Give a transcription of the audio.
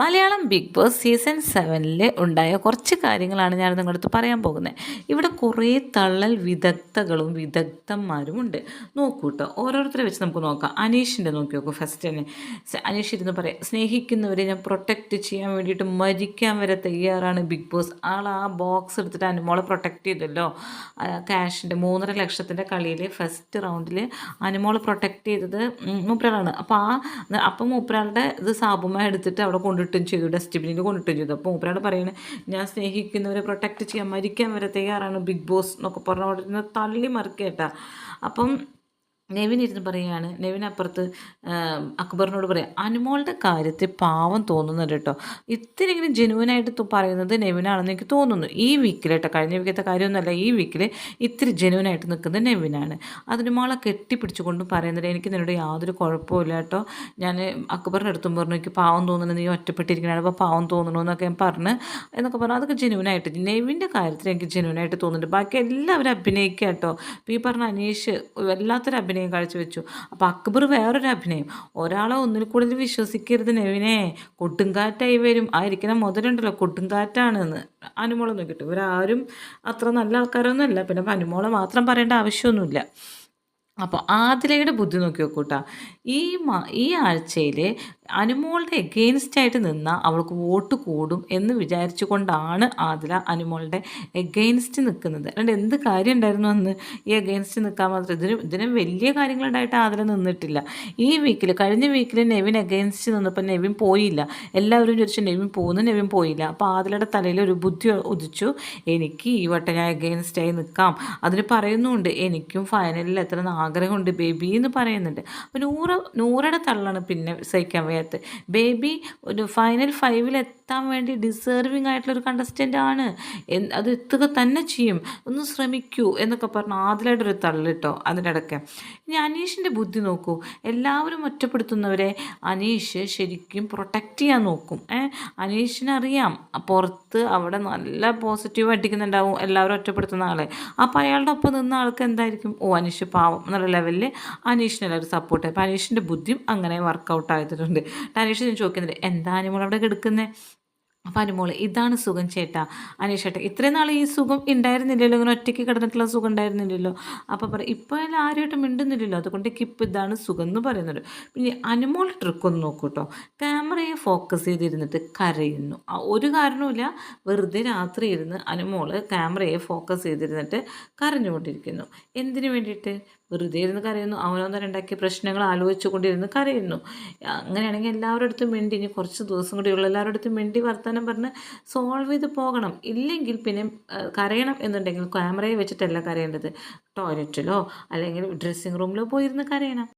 Malayalam big boss season സെവനിൽ ഉണ്ടായ കുറച്ച് കാര്യങ്ങളാണ് ഞാൻ നിങ്ങളുടെ അടുത്ത് പറയാൻ പോകുന്നത് ഇവിടെ കുറേ തള്ളൽ വിദഗ്ധകളും വിദഗ്ധന്മാരും ഉണ്ട്. നോക്കൂട്ടോ. ഓരോരുത്തരെ വെച്ച് നമുക്ക് നോക്കാം. അനീഷിന്റെ നോക്കി നോക്കൂ ഫസ്റ്റ് തന്നെ. അനീഷ് ഇരുന്ന് പറയാം സ്നേഹിക്കുന്നവരെ ഞാൻ പ്രൊട്ടക്റ്റ് ചെയ്യാൻ വേണ്ടിയിട്ട് മരിക്കാൻ വരെ തയ്യാറാണ് ബിഗ് ബോസ്. ആൾ ആ ബോക്സ് എടുത്തിട്ട് അനുമോളെ പ്രൊട്ടക്റ്റ് ചെയ്തല്ലോ. ക്യാഷിന്റെ മൂന്നര ലക്ഷത്തിന്റെ കളിയിൽ ഫസ്റ്റ് റൗണ്ടിൽ അനുമോളെ പ്രൊട്ടക്റ്റ് ചെയ്തത് മൂപ്പരാളാണ് അപ്പോൾ ആ അപ്പം മൂപ്പരാളുടെ ഇത് സാബുമായി എടുത്തിട്ട് അവിടെ കൊണ്ടിട്ടും ചെയ്തു ഡസ്റ്റ്ബിനിൽ കൊണ്ടിട്ടും ചെയ്തു. അപ്പോൾ മൂപ്പരാൾ പറയുന്നത് ഞാൻ സ്നേഹിക്കുന്നവരെ പ്രൊട്ടക്റ്റ് ചെയ്യാൻ മരിക്കാൻ വരെ തയ്യാറാണ് ബിഗ് ബോസ് എന്നൊക്കെ പറഞ്ഞ നിന്ന് തള്ളി മറിക്കേട്ടാ. അപ്പം നെവിൻ ഇരുന്ന് പറയുകയാണ്. നെവിൻ അപ്പുറത്ത് അക്ബറിനോട് പറയാം അനുമോളുടെ കാര്യത്തിൽ പാവം തോന്നുന്നുണ്ട് കേട്ടോ. ഇത്തിരിയെങ്കിലും ജെനുവനായിട്ട് പറയുന്നത് നെവിനാണെന്ന് എനിക്ക് തോന്നുന്നു. ഈ വീക്കിൽ കേട്ടോ കഴിഞ്ഞ വീക്കത്തെ കാര്യമൊന്നുമല്ല ഈ വീക്കിൽ ഇത്തിരി ജെനുവനായിട്ട് നിൽക്കുന്നത് നെവിനാണ്. അതിനുമോളെ കെട്ടിപ്പിടിച്ചുകൊണ്ട് പറയുന്നത് എനിക്ക് നിന്നോട് യാതൊരു കുഴപ്പമില്ല കേട്ടോ. ഞാൻ അക്ബറിന്റെ അടുത്തും പറഞ്ഞു എനിക്ക് പാവം തോന്നുന്നു നീ ഒറ്റപ്പെട്ടിരിക്കണ അപ്പോൾ പാവം തോന്നുന്നു എന്നൊക്കെ ഞാൻ പറഞ്ഞ്. എന്നൊക്കെ പറഞ്ഞു. അതൊക്കെ ജെനുവനായിട്ട് നെവിന്റെ കാര്യത്തിൽ എനിക്ക് ജെനുവനായിട്ട് തോന്നുന്നുണ്ട്. ബാക്കി എല്ലാവരും അഭിനയിക്കുക കേട്ടോ ഈ പറഞ്ഞ അനീഷ് വല്ലാത്തൊരു അഭിനയം കാഴ്ചവെച്ചു അപ്പോൾ അക്ബർ വേറൊരു അഭിനയം. ഒരാളെ ഒന്നിൽ കൂടുതൽ വിശ്വസിക്കരുത് നെവിനെ. കൊട്ടുംകാറ്റായി വരും. ആ ഇരിക്കുന്ന മുതലുണ്ടല്ലോ കൊട്ടുംകാറ്റാണെന്ന് അനുമോളെ നോക്കിയിട്ട്. ഇവരാരും അത്ര നല്ല ആൾക്കാരൊന്നും അല്ല പിന്നെ അനുമോളെ മാത്രം പറയേണ്ട ആവശ്യമൊന്നുമില്ല. അപ്പോൾ ആദിലയുടെ ബുദ്ധി നോക്കി നോക്കൂട്ടാ ഈ മാ ഈ ആഴ്ചയിൽ അനുമോളുടെ എഗെയിൻസ്റ്റ് ആയിട്ട് നിന്നാൽ അവൾക്ക് വോട്ട് കൂടും എന്ന് വിചാരിച്ചു കൊണ്ടാണ് ആതിര അനുമോളുടെ എഗെയിൻസ്റ്റ് നിൽക്കുന്നത്. അല്ലാണ്ട് എന്ത് കാര്യം ഉണ്ടായിരുന്നു അന്ന്? ഈ എഗെയിൻസ്റ്റ് നിൽക്കാൻ മാത്രം ഇതിന് ഇതിന് വലിയ കാര്യങ്ങളുണ്ടായിട്ട് ആദില നിന്നിട്ടില്ല. ഈ വീക്കിൽ കഴിഞ്ഞ വീക്കിൽ നെവിൻ എഗെയിൻസ്റ്റ് നിന്നപ്പോൾ നെവിൻ പോയില്ല. എല്ലാവരും ചോദിച്ചു നെവിൻ പോകുന്നു നെവിൻ പോയില്ല. അപ്പോൾ ആതിരയുടെ തലയിൽ ഒരു ബുദ്ധി ഉദിച്ചു. എനിക്ക് ഈ വട്ടം ഞാൻ എഗെയിൻസ്റ്റ് ആയി നിൽക്കാം. അതിന് പറയുന്നുണ്ട് എനിക്കും ഫൈനലിൽ എത്ര ആഗ്രഹമുണ്ട് ബേബി എന്ന് പറയുന്നുണ്ട്. അപ്പോൾ നൂറ് നൂറയുടെ തള്ളാണ് പിന്നെ സഹിക്കാൻ വയ്യാത്തത് ബേബി ഒരു ഫൈനൽ ഫൈവിൽ എത്താൻ വേണ്ടി ഡിസേർവിങ് ആയിട്ടുള്ള ഒരു കണ്ടസ്റ്റന്റ് ആണ് അത് എത്തുക തന്നെ ചെയ്യും. ഒന്ന് ശ്രമിക്കൂ എന്നൊക്കെ പറഞ്ഞു ആദ്യമായിട്ടൊരു തള്ളിട്ടോ അതിന്റെ ഇടയ്ക്ക്. ഇനി അനീഷിന്റെ ബുദ്ധി നോക്കൂ. എല്ലാവരും ഒറ്റപ്പെടുത്തുന്നവരെ അനീഷ് ശരിക്കും പ്രൊട്ടക്റ്റ് ചെയ്യാൻ നോക്കും. ഏഹ് അനീഷിനറിയാം. പുറത്ത് അവിടെ നല്ല പോസിറ്റീവ് അടിക്കുന്നുണ്ടാവും എല്ലാവരും ഒറ്റപ്പെടുത്തുന്ന ആളെ. അപ്പോൾ അയാളുടെ ഒപ്പം നിന്ന ആൾക്ക് എന്തായിരിക്കും? ഓ അനീഷ് പാവം എന്നുള്ള ലെവലിൽ അനീഷിന് എല്ലാവരും സപ്പോർട്ട് ചെയ്യും അപ്പോൾ അനീഷിന്റെ ബുദ്ധിയും അങ്ങനെ വർക്കൗട്ട് ആയിട്ടുണ്ട്. ഞാൻ ചോദിക്കുന്നുണ്ട് എന്താ അനിമോൾ അവിടെ കിടക്കുന്നത് അനുമോൾ ഇതാണ് സുഖം ചേട്ടാ. അനീഷ് ചേട്ടാ ഇത്രയും നാൾ ഈ സുഖം ഉണ്ടായിരുന്നില്ലല്ലോ ഇങ്ങനെ ഒറ്റയ്ക്ക് കിടന്നിട്ടുള്ള സുഖം ഉണ്ടായിരുന്നില്ലല്ലോ അപ്പോൾ പറയും ഇപ്പോൾ അതിൽ ആരുമായിട്ട് മിണ്ടുന്നില്ലല്ലോ. അതുകൊണ്ട് കിപ്പ് ഇതാണ് സുഖം എന്ന് പറയുന്നത് പിന്നെ അനുമോൾ ട്രിക്ക് ഒന്ന് നോക്കൂ കേട്ടോ ക്യാമറയെ ഫോക്കസ് ചെയ്തിരുന്നിട്ട് കരയുന്നു. ഒരു കാരണവുമില്ല. വെറുതെ രാത്രി ഇരുന്ന് അനുമോൾ ക്യാമറയെ ഫോക്കസ് ചെയ്തിരുന്നിട്ട് കരഞ്ഞുകൊണ്ടിരിക്കുന്നു. എന്തിനു വേണ്ടിയിട്ട്? വെറുതെ ഇരുന്ന് കരയുന്നു. അവനൊന്നരുണ്ടാക്കിയ പ്രശ്നങ്ങൾ ആലോചിച്ചു കൊണ്ടിരുന്ന് കരയുന്നു. അങ്ങനെയാണെങ്കിൽ എല്ലാവരുടെ അടുത്തും മിണ്ടി ഇനി കുറച്ച് ദിവസം കൂടിയുള്ള എല്ലാവരുടെ അടുത്തും മിണ്ടി വർത്തമാനം പറഞ്ഞ് സോൾവ് ചെയ്ത് പോകണം. ഇല്ലെങ്കിൽ പിന്നെ കരയണം എന്നുണ്ടെങ്കിൽ ക്യാമറയെ വെച്ചിട്ടല്ല കരയേണ്ടത്. ടോയ്ലറ്റിലോ അല്ലെങ്കിൽ ഡ്രസ്സിങ് റൂമിലോ പോയിരുന്ന് കരയണം.